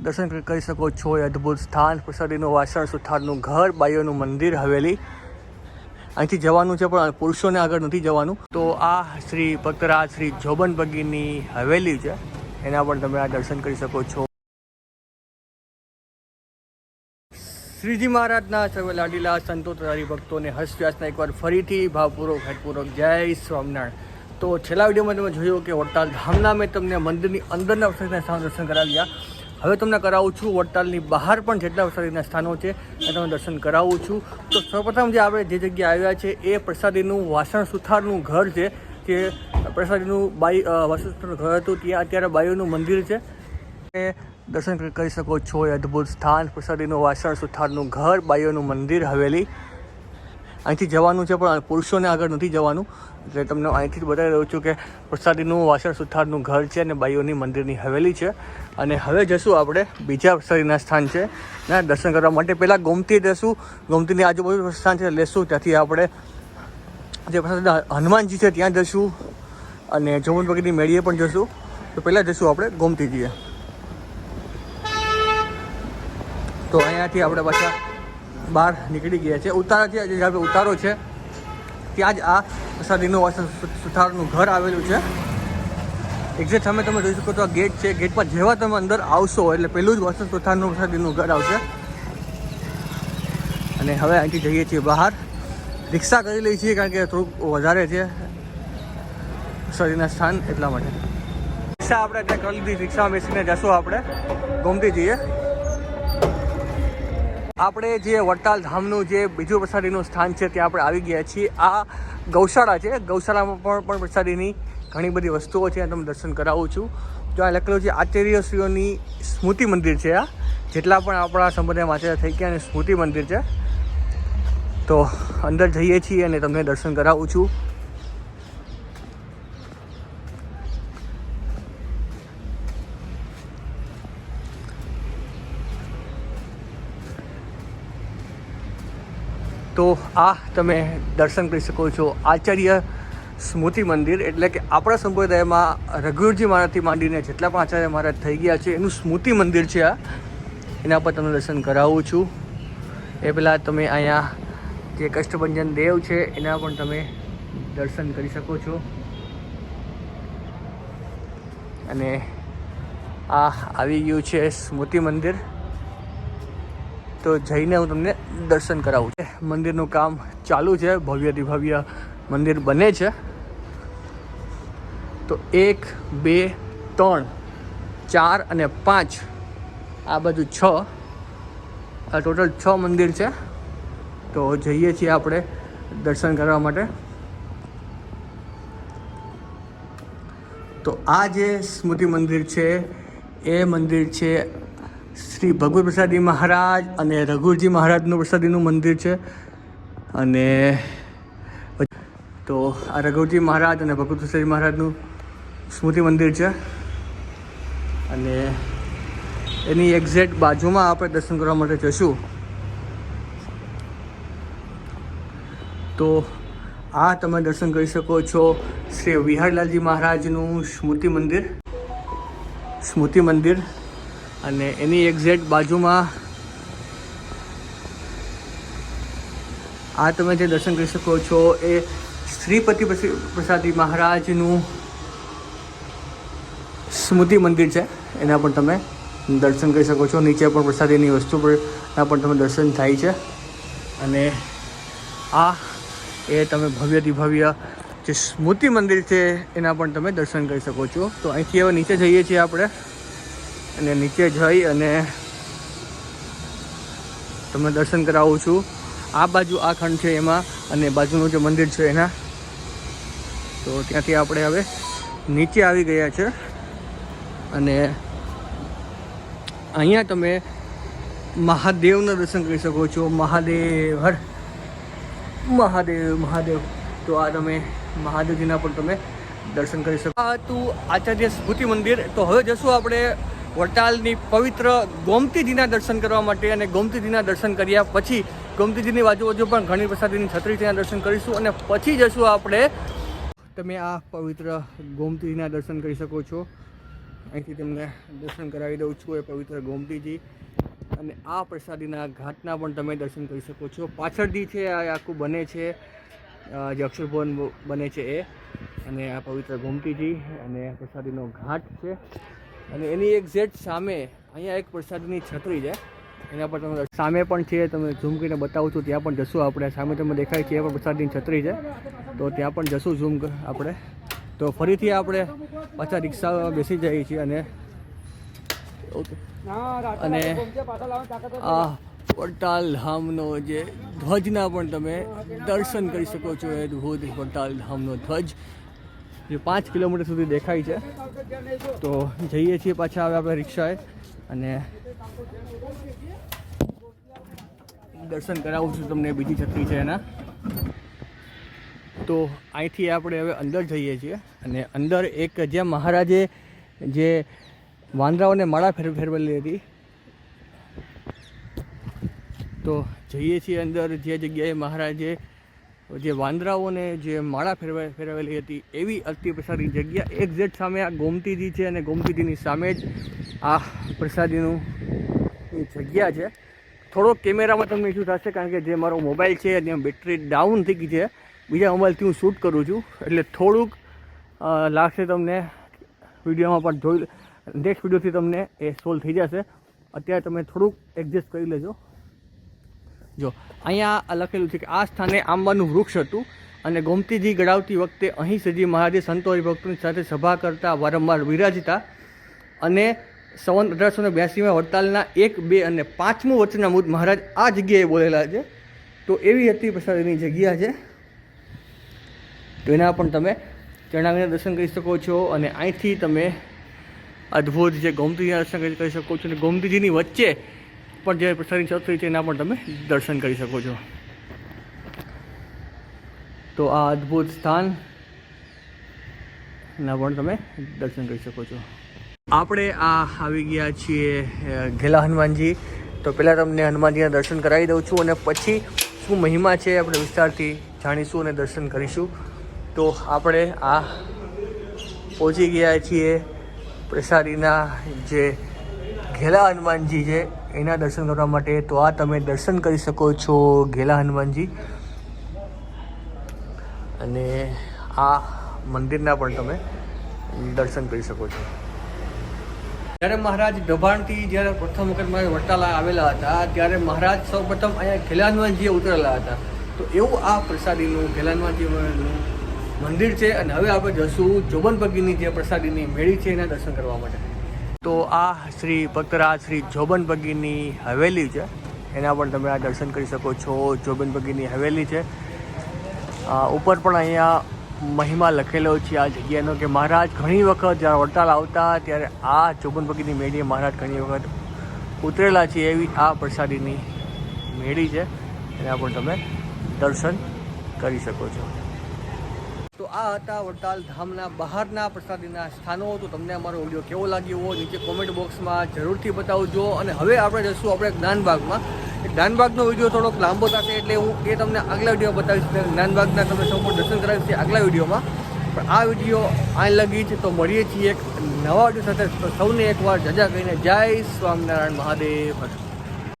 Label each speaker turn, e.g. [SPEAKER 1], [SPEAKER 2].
[SPEAKER 1] દર્શન કરી- શકો છો એ અદ્ભુત સ્થાન, પ્રસાદીનું વાસણ, સુથારનું ઘર, બાઈઓનું મંદિર, હવેલી. અહીંથી જવાનું છે પણ પુરુષોને આગળ નથી જવાનું. તો આ શ્રી ભક્તરાજ શ્રી જોબન બગીની હવેલી છે. એના પણ તમે આ દર્શન કરી શકો છો. શ્રીજી મહારાજના સર્વે લાડીલા સંતો તથા ભક્તોને હર્ષવ્યાસના એકવાર ફરીથી ભાવપૂર્વક, હેતપૂર્વક જય સ્વામિનારાયણ. તો છેલ્લા વિડીયોમાં તમે જોયું કે વડતાલ ધામના મેં તમને મંદિરની અંદરના સ્થાનો દર્શન કરાવ્યા. હવે તમને કરાવું છું વડતાલની બહાર પણ જેટલા પ્રસાદીના સ્થાનો છે, એ તમને દર્શન કરાવું છું. તો સૌપ્રથમ જે આપણે જે જગ્યાએ આવ્યા છે, એ પ્રસાદીનું વાસણ સુથારનું ઘર છે કે પ્રસાદીનું બાઈ વાસણ સુથારનું ઘર હતું. ત્યાં અત્યારે બાઈઓનું મંદિર છે. એ દર્શન કરી- કરી શકો છો એ અદ્ભુત સ્થાન, પ્રસાદીનું વાસણ સુથારનું ઘર, બાઈઓનું મંદિર હવેલી. અહીંથી જવાનું છે, પણ પુરુષોને આગળ નથી જવાનું. એટલે તમને અહીંથી જ બતાવી રહ્યો છું કે પ્રસાદીનું વાસણ સુથારનું ઘર છે અને બાઈઓની મંદિરની હવેલી છે. અને હવે જશું આપણે બીજા પ્રસાદીના સ્થાન છે, ના, દર્શન કરવા માટે. પહેલાં ગોમતી જશું. ગોમતીની આજુબાજુ સ્થાન છે લેશું. ત્યાંથી આપણે જે પ્રસાદ હનુમાનજી છે, ત્યાં જશું. અને જમુન બગીની મેળીએ પણ જશું. તો પહેલાં જશું આપણે ગોમતીજીએ. તો અહીંયાથી આપણે પાછા બહાર નીકળી ગયા છે. ઉતારા છે જે ઉતારો છે, ત્યાં જ આ પ્રસાદીનું સુથારનું ઘર આવેલું છે. એક્ઝેક્ટ સામે તમે જોઈ શકો તો આ ગેટ છે. ગેટમાં જેવા તમે અંદર આવશો, એટલે પહેલું જ વાસણ સુથારનું પ્રસાદીનું ઘર આવશે. અને હવે અહીંથી જઈએ છીએ બહાર. રિક્ષા કરી લઈએ છીએ કારણ કે થોડુંક વધારે છે પ્રસાદીના સ્થાન એટલા માટે. રિક્ષા આપણે ત્યાં કરી લીધી. રિક્ષામાં બેસીને જશું આપણે. ગોમતી જઈએ. આપણે જે વડતાલ ધામનું જે બીજું પ્રસાદીનું સ્થાન છે ત્યાં આપણે આવી ગયા છીએ. આ ગૌશાળા છે. ગૌશાળામાં પણ પણ પ્રસાદીની ઘણી બધી વસ્તુઓ છે. તમને દર્શન કરાવું છું. જો આ લખેલું છે, આચાર્યશ્રીઓની સ્મૃતિ મંદિર છે આ. જેટલા પણ આપણા સંપ્રદાયમાં આચાર્ય થઈ ગયા અને સ્મૃતિ મંદિર છે. તો અંદર જઈએ છીએ અને તમને દર્શન કરાવું છું. તો આ તમે દર્શન કરી શકો છો આચાર્ય સ્મૃતિ મંદિર, એટલે કે આપણા સંપ્રદાયમાં રઘુવીરજી મહારાજથી માંડીને જેટલા પણ આચાર્ય મહારાજ થઈ ગયા છે, એનું સ્મૃતિ મંદિર છે આ. એના પર તમને દર્શન કરાવું છું. એ પહેલાં તમે અહીંયા જે કષ્ટભંજન દેવ છે, એના પણ તમે દર્શન કરી શકો છો. અને આ આવી ગયું છે સ્મૃતિ મંદિર. તો જઈને હું તમને દર્શન કરાવું છે. મંદિરનું કામ ચાલુ છે ભવ્યથી ભવ્ય મંદિર બને છે. તો એક, બે, ત્રણ, ચાર અને પાંચ. આ બધું છ. આ ટોટલ છ મંદિર છે. તો જઈએ છીએ આપણે દર્શન કરવા માટે. તો આ જે સ્મૃતિ મંદિર છે, એ મંદિર છે શ્રી ભગવત પ્રસાદી મહારાજ અને રઘુજી મહારાજનું પ્રસાદીનું મંદિર છે. અને તો આ રઘુજી મહારાજ અને ભગવત પ્રસાદી મહારાજનું સ્મૃતિ મંદિર છે. અને એની એક્ઝેક્ટ બાજુમાં આપણે દર્શન કરવા માટે જશું તો આ તમે દર્શન કરી શકો છો શ્રી વિહારલાલજી મહારાજનું સ્મૃતિ મંદિર. સ્મૃતિ મંદિર. અને એની એક્ઝેક્ટ બાજુમાં આ તમે જે દર્શન કરી શકો છો એ શ્રીપતિ પ્રસાદી મહારાજનું સ્મૃતિ મંદિર છે. એના પણ તમે દર્શન કરી શકો છો. નીચે પણ પ્રસાદીની વસ્તુ પર પણ તમે દર્શન થાય છે. અને આ એ તમે ભવ્યથી ભવ્ય જે સ્મૃતિ મંદિર છે, એના પણ તમે દર્શન કરી શકો છો. તો અહીંથી હવે નીચે જઈએ છીએ આપણે. અને નીચે જઈ અને તમને દર્શન કરાવું છું. આ બાજુ આ ખંડ છે એમાં અને બાજુનું જે મંદિર છે એના. તો ત્યાંથી આપણે હવે નીચે આવી ગયા છે. અને અહીંયા તમે મહાદેવના દર્શન કરી શકો છો. મહાદેવ, હર. મહાદેવ મહાદેવ. તો આ તમે મહાદેવજીના પણ તમે દર્શન કરી શકો. આ હતું આચાર્ય સ્મૃતિ મંદિર. તો હવે જશું આપણે વટાલની પવિત્ર ગોમતીજીના દર્શન કરવા માટે અને ગોમતીજીના દર્શન કર્યા પછી ગોમતીજીની બાજુ બાજુ પણ ઘણી પ્રસાદીની છત્રી ત્યાં દર્શન કરીશું અને પછી જશું આપણે. તમે આ પવિત્ર ગોમતીજીના દર્શન કરી શકો છો. અહીંથી તમને દર્શન કરાવી દઉં છું એ પવિત્ર ગોમતીજી. અને આ પ્રસાદીના ઘાટના પણ તમે દર્શન કરી શકો છો. પાછળથી છે, આ આખું બને છે જે અક્ષરભવન બને છે એ. અને આ પવિત્ર ગોમતીજી અને પ્રસાદીનો ઘાટ છે. અને એની એક્ઝેક્ટ સામે અહીંયા એક પ્રસાદની છત્રી છે. એના પર તમે સામે પણ છે, તમે ઝૂમ કરીને બતાવું છું, ત્યાં પણ જશું આપણે. સામે તમે દેખાય છે એ પણ પ્રસાદની છત્રી છે. તો ત્યાં પણ જશું ઝૂમ આપણે. તો ફરીથી આપણે પાછા રિક્ષામાં બેસી જઈએ છીએ અને અને આ વડતાલ ધામનો જે ધ્વજના પણ તમે દર્શન કરી શકો છો, એ અદ્ભુત વડતાલ ધામનો ધ્વજ. જે પાંચ કિલોમીટર સુધી દેખાય છે. તો જઈએ છીએ પાછા હવે આપણે રિક્ષાએ અને દર્શન કરાવું છું તમને બીજી છત્રી છે એના. તો અહીંથી આપણે હવે અંદર જઈએ છીએ અને અંદર એક જે મહારાજે જે વાંદરાઓને માળા ફેર, ફેરવેલી હતી. તો જઈએ છીએ અંદર જે જગ્યાએ મહારાજે જે વાંદરાઓને જે માળા ફેરવા, ફેરવેલી હતી, એવી અતિ પ્રસાદી જગ્યા એક્ઝેક્ટ સામે આ ગોમતીજી છે અને ગોમતીજીની સામે જ આ પ્રસાદીનું જગ્યા છે. થોડોક કેમેરામાં તમને શું થશે કારણ કે જે મારો મોબાઈલ છે એની બેટરી ડાઉન થઈ ગઈ છે, બીજા મોબાઈલથી હું શૂટ કરું છું. એટલે થોડુંક લાગશે તમને વિડીયોમાં, પણ જોઈ, નેક્સ્ટ વિડીયોથી તમને એ સોલ્વ થઈ જશે. અત્યારે તમે થોડુંક એડજસ્ટ કરી લેજો. જો, અહીંયા લખેલું છે કે આ સ્થાને આંબાનું વૃક્ષ હતું અને ગોમતીજી ગળાવતી વખતે અહીં સજી મહારાજે સંતો હરિભક્તોની સાથે સભા કરતા વારંવાર વિરાજતા અને સવન અઢારસો ને બ્યાસીમાં વડતાલના એક, બે અને પાંચમું વચનામૃત મહારાજ આ જગ્યાએ બોલેલા છે. તો એવી હતી પ્રસાદની જગ્યા છે. તો એના પણ તમે ચરણાવીને દર્શન કરી શકો છો અને અહીંથી તમે અદ્ભુત જે ગોમતીજીના દર્શન કરી શકો છો અને ગોમતીજીની વચ્ચે પણ જે પ્રસાદની છત્રી છે, એના પણ તમે દર્શન કરી શકો છો. તો આ અદ્ભુત સ્થાન ના પણ તમે દર્શન કરી શકો છો. આપણે આ આવી ગયા છીએ ઘેલા હનુમાનજી. તો પહેલાં તમને હનુમાનજીના દર્શન કરાવી દઉં છું અને પછી શું મહિમા છે આપણે વિસ્તારથી જાણીશું અને દર્શન કરીશું. તો આપણે આ પહોંચી ગયા છીએ પ્રસાદીના જે ઘેલા હનુમાનજી છે. એના દર્શન કરવા માટે તો આ તમે દર્શન કરી શકો છો ઘેલા હનુમાનજી. અને આ મંદિરના પણ તમે દર્શન કરી શકો છો. જ્યારે મહારાજ દભાણથી જ્યારે પ્રથમ વખત મારે વડતાલા આવેલા હતા, ત્યારે મહારાજ સૌ પ્રથમ અહીંયા ઘેલાનવાનજીએ ઉતરેલા હતા. તો એવું આ પ્રસાદીનું, ઘેલા હનુમાનજીનું મંદિર છે અને હવે આપણે જશું જોબન ભગીની જે પ્રસાદીની મેળી છે એના દર્શન કરવા માટે. તો આ શ્રી ભક્તરાજ શ્રી જોબન પગીની હવેલી છે. એના પણ તમે આ દર્શન કરી શકો છો. જોબન પગીની હવેલી છે. ઉપર પણ અહીંયા મહિમા લખેલો છે આ જગ્યાનો કે મહારાજ ઘણી વખત જ્યારે વડતાલ આવતા ત્યારે આ જોબન પગીની મેળીએ મહારાજ ઘણી વખત ઉતરેલા છે એવી આ પ્રસાદીની મેળી છે. એના પણ તમે દર્શન કરી શકો છો. આ હતા વડતાલ ધામના બહારના પ્રસાદીના સ્થાનો. તો તમને અમારો વીડિયો કેવો લાગ્યો હોય નીચે કોમેન્ટ બોક્સમાં જરૂરથી બતાવજો. અને હવે આપણે જશું આપણે જ્ઞાનબાગમાં. જ્ઞાનબાગનો વીડિયો થોડોક લાંબો થશે એટલે હું એ તમને આગલા વીડિયો બતાવીશ. જ્ઞાનબાગના તમને સૌ દર્શન કરાવીશ આગલા વિડીયોમાં. પણ આ વીડિયો આ લગી છે તો મળીએ છીએ એક નવા વીડિયો સાથે. સૌને એકવાર જજા કહીને જય સ્વામિનારાયણ મહાદેવ.